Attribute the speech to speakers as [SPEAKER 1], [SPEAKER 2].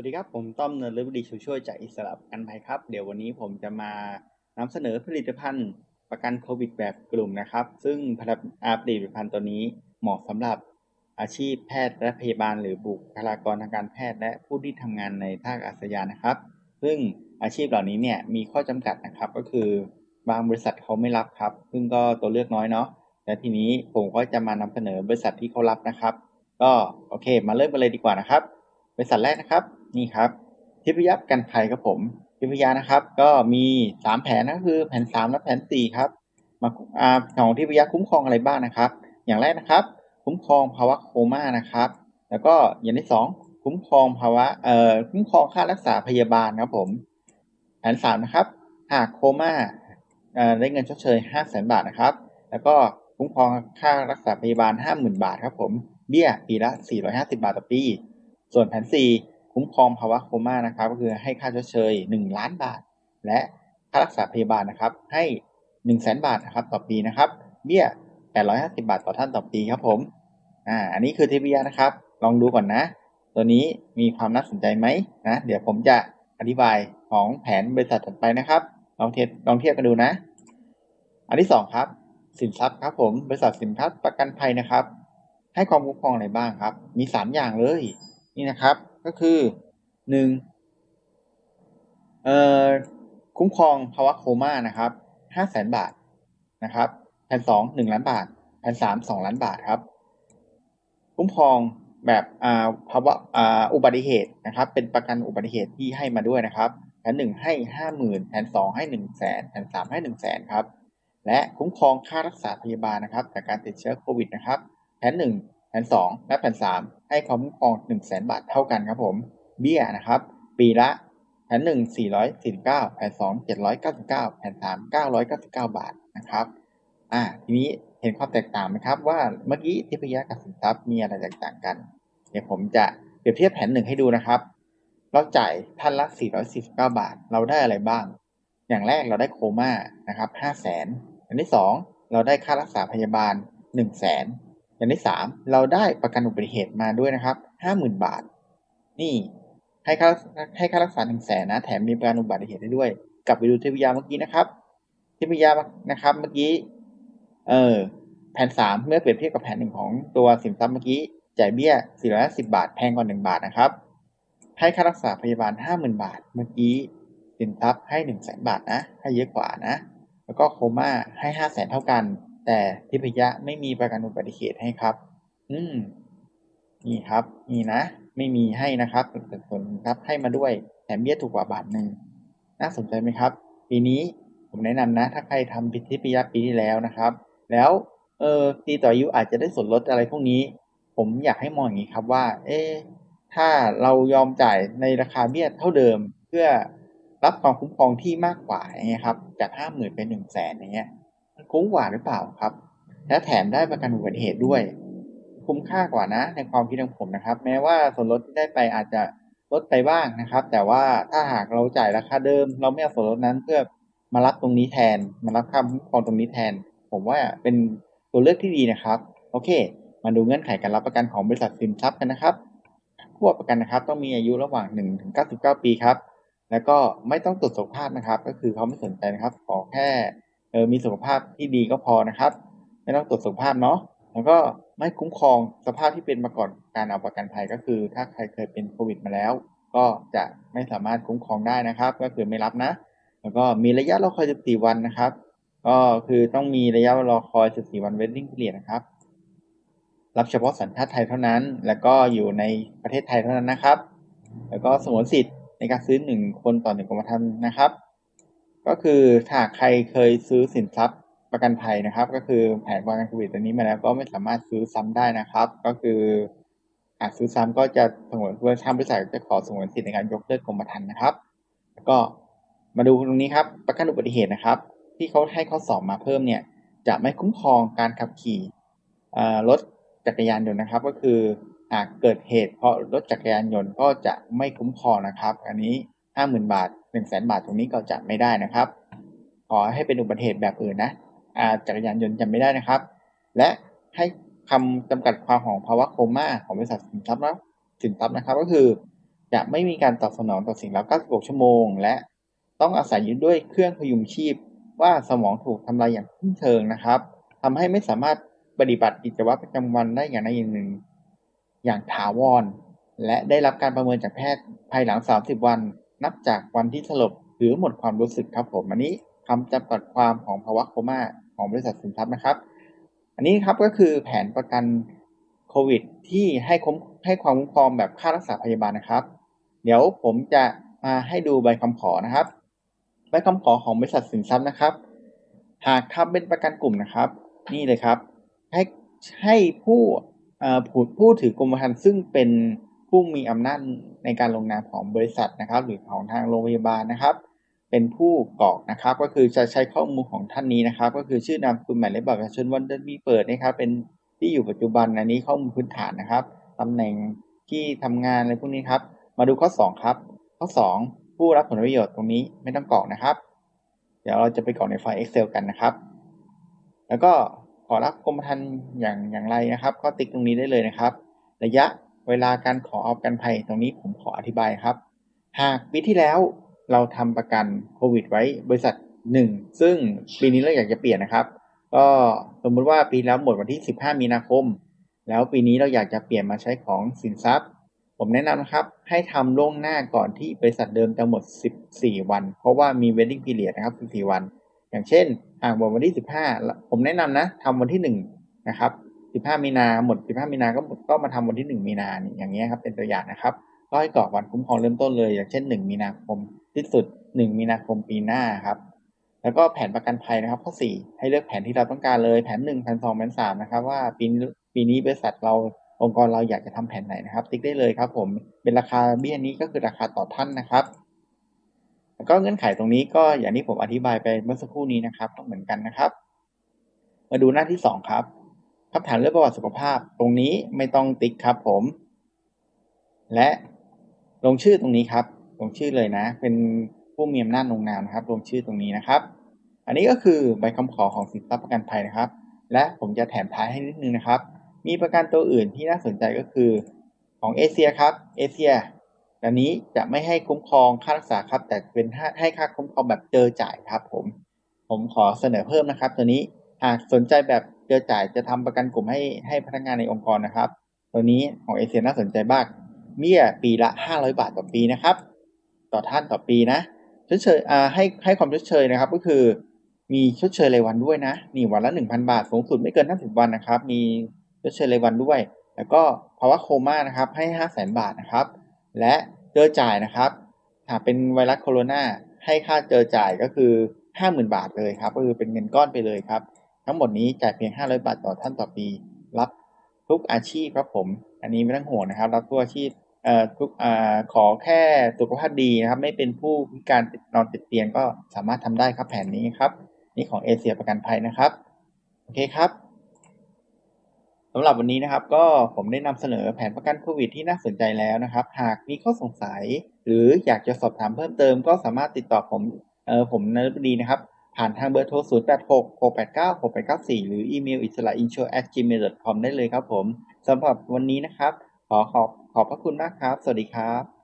[SPEAKER 1] วัสดีครับ ผมต้อมเนินฤบดีช่วยช่วยจากอิสระกันภัยครับ เดี๋ยววันนี้ผมจะมานำเสนอผลิตภัณฑ์ประกันโควิดแบบกลุ่มนะครับ ซึ่งผลิตภัณฑ์ตัวนี้เหมาะสำหรับอาชีพแพทย์และพยาบาล หรือบุคลากรทางการแพทย์ และผู้ที่ทำงานในท่าอากาศยานนะครับ ซึ่งอาชีพเหล่านี้เนี่ยมีข้อจำกัดนะครับ ก็คือบางบริษัทเขาไม่รับครับ ซึ่งก็ตัวเลือกน้อยเนาะและทีนี้ผมก็จะมานำเสนอบริษัทที่เขารับนะครับ ก็โอเค มาเริ่มกันเลยดีกว่านะครับ บริษัทแรกนะครับ นี่ครับทิพยประกันภัยครับผมทิพยานะครับ ก็มีสามแผนนะคือแผนสามและแผนสี่ครับมาอาของทิพยคุ้มครองอะไรบ้างนะครับ อย่างแรกนะครับ คุ้มครองภาวะโคม่านะครับ แล้วก็อย่างที่สองคุ้มครองภาวะเอ่อคุ้มครองค่ารักษาพยาบาลครับผม แผนสามนะครับ หากโคม่าเอ่อได้เงินชดเชยห้าแสนบาทนะครับ แล้วก็คุ้มครองค่ารักษาพยาบาลห้าหมื่นบาทครับผมเบี้ยปีละสี่ร้อยห้าสิบาทต่อปี ส่วนแผนสี่ คุ้มครองภาวะโคม่านะครับก็คือให้ค่าชดเชยหนึ่งล้านบาท และค่ารักษาพยาบาลนะครับให้หนึ่งแสนบาทนะครับต่อปีนะครับเบี้ยแปดร้อยห้าสิบาทต่อท่านต่อปีครับผมอ่าอันนี้คือทีวีนะครับ ลองดูก่อนนะ ตัวนี้มีความน่าสนใจไหมนะเดี๋ยวผมจะอธิบายของแผนบริษัทถัดไปนะครับ ลองเทียบลองเทียบกันดูนะ อันที่สองครับ สินทรัพย์ครับผมบริษัทสินทรัพย์ประกันภัยนะครับ ให้ความคุ้มครองอะไรบ้างครับ มีสามอย่างเลยนี่นะครับ ก็คือหนึ่งเอ่อคุ้มครองภาวะโคม่านะครับห้าแสนบาทนะครับแผนสองหนึ่งล้านบาทแผนสามสองล้านบาทครับ คุ้มครองแบบอ่าภาวะอ่าอุบัติเหตุนะครับ เป็นประกันอุบัติเหตุที่ให้มาด้วยนะครับแผนหนึ่งให้ห้าหมื่นแผนสองให้หนึ่งแสนแผนสามให้หนึ่งแสนครับ และคุ้มครองค่ารักษาพยาบาลนะครับ จากการติดเชื้อโควิดนะครับแผนหนึ่งแผนสองและแผนสาม ให้ความคุ้มครองหนึ่งแสนบาทเท่ากันครับผม เบี้ยนะครับ ปีละแผนหนึ่งสี่ร้อยสี่สิบเก้าแผนสองเจ็ดร้อยเก้าสิบเก้าแผนสามเก้าร้อยเก้าสิบเก้าบาทนะครับ อ่า ทีนี้เห็นความแตกต่างไหมครับ ว่าเมื่อกี้ทิพยะกับสินทรัพย์มีอะไรแตกต่างกัน เดี๋ยวผมจะเปรียบเทียบแผนหนึ่งให้ดูนะครับ เราจ่ายท่านละ449บาท เราได้อะไรบ้าง อย่างแรกเราได้โคม่านะครับ5 0 0แสนอันที่2เราได้ค่ารักษาพยาบาล1 0 0 0 0แสน อย่างที่3เราได้ประกันอุบัติเหตุมาด้วยนะครับ50,000บาท นี่ให้ค่าให้ค่ารักษา1 0 0 0 0แสนนะ แถมมีประกันอุบัติเหตุได้ด้วย กลับไปดูเทพยาเมื่อกี้นะครับเทพยานะครับ เมื่อกี้ เออแผนสามเมื่อเปรียบเทียบกับแผนหนึ่งของตัวสินทรัพย์เมื่อกี้จ่ายเบี้ย450บาทแพงกว่า1บาทนะครับ ให้ค่ารักษาพยาบาล50,000บาท เมื่อกี้สินทรัพย์ให้1 0 0 0 0 0บาทนะ ให้เยอะกว่านะ แล้วก็โคม่าให้5 0 0 0 0 0เท่ากัน แต่ทิพยะไม่มีประกันอุบัติเหตุให้ครับ อืม นี่ครับ นี่นะ ไม่มีให้นะครับแต่ส่วนครับให้มาด้วย แถมเบี้ยถูกกว่าบาทหนึ่ง น่าสนใจไหมครับ ปีนี้ผมแนะนำนะ ถ้าใครทำพิธีปิยะปีที่แล้วนะครับ แล้ว เออปีต่ออายุอาจจะได้ส่วนลดอะไรพวกนี้ ผมอยากให้มองอย่างนี้ครับว่า เอ๊ถ้าเรายอมจ่ายในราคาเบี้ยเท่าเดิม เพื่อรับความคุ้มครองที่มากกว่าอย่างเงี้ยครับ จากห้าหมื่นเป็นหนึ่งแสนอย่างเงี้ย คุ้มกว่าหรือเปล่าครับ และแถมได้ประกันอุบัติเหตุด้วย คุ้มค่ากว่านะ ในความคิดของผมนะครับ แม้ว่าส่วนลดที่ได้ไปอาจจะลดไปบ้างนะครับ แต่ว่าถ้าหากเราจ่ายราคาเดิม เราไม่เอาส่วนลดนั้นเพื่อมารับตรงนี้แทน มารับค่าคุ้มครองตรงนี้แทน ผมว่าเป็นตัวเลือกที่ดีนะครับ โอเค มาดูเงื่อนไขการรับประกันของบริษัทสินทรัพย์กันนะครับผู้ประกันนะครับต้องมีอายุระหว่าง1ถึง99 ปีครับ แล้วก็ไม่ต้องตรวจสุขภาพนะครับ ก็คือเขาไม่สนใจนะครับขอแค่ เออมีสุขภาพที่ดีก็พอนะครับ ไม่ต้องตรวจสุขภาพเนาะแล้วก็ไม่คุ้มครองสภาพที่เป็นมาก่อนการเอาประกันภัยก็คือ ถ้าใครเคยเป็นโควิดมาแล้ว ก็จะไม่สามารถคุ้มครองได้นะครับ ก็คือไม่รับนะ แล้วก็มีระยะรอคอย14วันนะครับ ก็คือต้องมีระยะรอคอย14วันเวดดิ้งเ e ลียนะครับ รับเฉพาะสัญชาติไทยเท่านั้น แล้วก็อยู่ในประเทศไทยเท่านั้นนะครับ แล้วก็สงวนสิทธิ์ในการซื้อหนึ่งคนต่อหนึ่งกรมธรรม์นะครับ ก็คือถ้าใครเคยซื้อสินทรัพย์ประกันภัยนะครับ ก็คือแผนประกันโควิดตัวนี้มาแล้วก็ไม่สามารถซื้อซ้ำได้นะครับ ก็คือหากซื้อซ้ำก็จะสงวนเพื่อทางบริษัทจะขอสงวนสิทธิในการยกเลิกกรมธรรม์นะครับ แล้วก็มาดูตรงนี้ครับประกันอุบัติเหตุนะครับ ที่เขาให้ข้อสอบมาเพิ่มเนี่ยจะไม่คุ้มครองการขับขี่รถจักรยานยนต์นะครับ ก็คือหากเกิดเหตุเพราะรถจักรยานยนต์ก็จะไม่คุ้มครองนะครับ อันนี้ห้าหมื่นบาท หนึ่งแสนบาทตรงนี้ก็จะไม่ได้นะครับ ขอให้เป็นอุบัติเหตุแบบอื่นนะจักรยานยนต์จะไม่ได้นะครับ และให้คำจำกัดความของภาวะโคม่าของบริษัทสินทรัพย์นะสินทรัพย์นะครับ ก็คือ จะไม่มีการตอบสนองต่อสิ่งเร้า96 ชั่วโมง และต้องอาศัยอยู่ด้วยเครื่องพยุงชีพ ว่าสมองถูกทำลายอย่างสิ้นเชิงนะครับทำให้ไม่สามารถปฏิบัติกิจวัตรประจำวันได้อย่างใดอย่างหนึ่ง อย่างถาวร และได้รับการประเมินจากแพทย์ภายหลัง 30 วัน นับจากวันที่สลบหรือหมดความรู้สึกครับผมอันนี้คำจำกัดความของภาวะโคม่าของบริษัทสินทรัพย์นะครับ อันนี้ครับก็คือแผนประกันโควิด ที่ให้คุ้มให้ความคุ้มครองแบบค่ารักษาพยาบาลนะครับ เดี๋ยวผมจะมาให้ดูใบคำขอนะครับ ใบคำขอของบริษัทสินทรัพย์นะครับ หากทำเป็นประกันกลุ่มนะครับ นี่เลยครับ ให้ให้ผู้ผู้ถือกรมธรรม์ซึ่งเป็น ผู้มีอำนาจในการลงนามของบริษัทนะครับ หรือของทางโรงพยาบาลนะครับ เป็นผู้กรอกนะครับ ก็คือจะใช้ข้อมูลของท่านนี้นะครับ ก็คือชื่อนามสกุลหมายเลขบัตรประชาชนวันเดือนปีเปิดนะครับ เป็นที่อยู่ปัจจุบันอันนี้ข้อมูลพื้นฐานนะครับตำแหน่งที่ทำงานอะไรพวกนี้ครับ มาดูข้อ 2 ครับ ข้อ 2 ผู้รับผลประโยชน์ตรงนี้ไม่ต้องกรอกนะครับ เดี๋ยวเราจะไปกรอกในไฟล์ Excel กันนะครับ แล้วก็ขอรับกรมธรรม์อย่างอย่างไรนะครับ ก็ติ๊กตรงนี้ได้เลยนะครับ ระยะ เวลาการขอเอาประกันภัยตรงนี้ผมขออธิบายครับ หากปีที่แล้วเราทำประกันโควิดไว้บริษัทหนึ่งซึ่งปีนี้เราอยากจะเปลี่ยนนะครับ ก็สมมุติว่าปีแล้วหมดวันที่ 15 มีนาคม แล้วปีนี้เราอยากจะเปลี่ยนมาใช้ของสินทรัพย์ ผมแนะนำนะครับ ให้ทำล่วงหน้าก่อนที่บริษัทเดิมจะหมด 14 วัน เพราะว่ามี wedding period นะครับ 14 วัน อย่างเช่นหากหมดวันที่ 15 ผมแนะนำนะทำวันที่ 1 นะครับ 15มีนาหมด15มีนาก็ก็มาทำวันที่1มีนาอย่างเงี้ยครับเป็นตัวอย่างนะครับก็ให้กรอกวันคุ้มครองเริ่มต้นเลย อย่างเช่น1มีนาคมที่สุด1มีนาคมปีหน้าครับแล้วก็แผนประกันภัยนะครับข้อ4ให้เลือกแผนที่เราต้องการเลยแผน1แผน2แผน3นะครับว่าปีปีนี้บริษัทเราองค์กรเราอยากจะทำแผนไหนนะครับ ติ๊กได้เลยครับผมเป็นราคาเบี้ยนี้ก็คือราคาต่อท่านนะครับแล้วก็เงื่อนไขตรงนี้ก็อย่างที่ผมอธิบายไปเมื่อสักครู่นี้นะครับ ต้องเหมือนกันนะครับ มาดูหน้าที่ 2 ครับ คำถามเรื่องประวัติสุขภาพ ตรงนี้ไม่ต้องติ๊กครับผม และลงชื่อตรงนี้ครับ ลงชื่อเลยนะ เป็นผู้มีอำนาจลงนามนะครับ ลงชื่อตรงนี้นะครับ อันนี้ก็คือใบคำขอของสินทรัพย์ประกันภัยนะครับ และผมจะแถมท้ายให้นิดนึงนะครับ มีประกันตัวอื่นที่น่าสนใจก็คือของเอเชียครับ เอเชียอันนี้จะไม่ให้คุ้มครองค่ารักษาครับ แต่เป็นให้ค่าคุ้มครองแบบเจอจ่ายครับ ผม ผมขอเสนอเพิ่มนะครับ ตัวนี้หากสนใจแบบ เจอจ่ายจะทำประกันกลุ่มให้ให้พนักงานในองค์กรนะครับ ตัวนี้ของเอเชียน่าสนใจมากเบี้ยปีละ 500 บาทต่อปีนะครับ ต่อท่านต่อปีนะชดเชยอ่าให้ให้ความชดเชยนะครับ ก็คือมีชดเชยรายวันด้วยนะ นี่วันละ 1,000 บาท สูงสุดไม่เกิน 50 วันนะครับ มีชดเชยรายวันด้วย แล้วก็ภาวะโคม่านะครับให้ 500,000บาทนะครับ และเจอจ่ายนะครับหากเป็นไวรัสโคโรนาให้ค่าเจอจ่ายก็คือ 50,000 บาทเลยครับก็คือเป็นเงินก้อนไปเลยครับ ทั้งหมดนี้จ่ายเพียง 500 บาทต่อท่านต่อปี รับทุกอาชีพครับผม อันนี้ไม่ต้องห่วงนะครับ รับทุกอาชีพเอ่อทุกอ่าขอแค่สุขภาพดีนะครับ ไม่เป็นผู้พิการนอนติดเตียงก็สามารถทำได้ครับแผนนี้ครับ นี่ของเอเชียประกันภัยนะครับโอเคครับสำหรับวันนี้นะครับก็ผมได้นำเสนอแผนประกันโควิดที่น่าสนใจแล้วนะครับ หากมีข้อสงสัย หรืออยากจะสอบถามเพิ่มเติม ก็สามารถติดต่อผมเออผมนฤบดีนะครับ ผ่านทางเบอร์โทร 0 8 6 6 8 9 6 8 9 4 หรืออีเมลอิสระ intro at gmail com ได้เลยครับผมสำหรับวันนี้นะครับ ขอขอบขอบพระคุณมากครับ สวัสดีครับ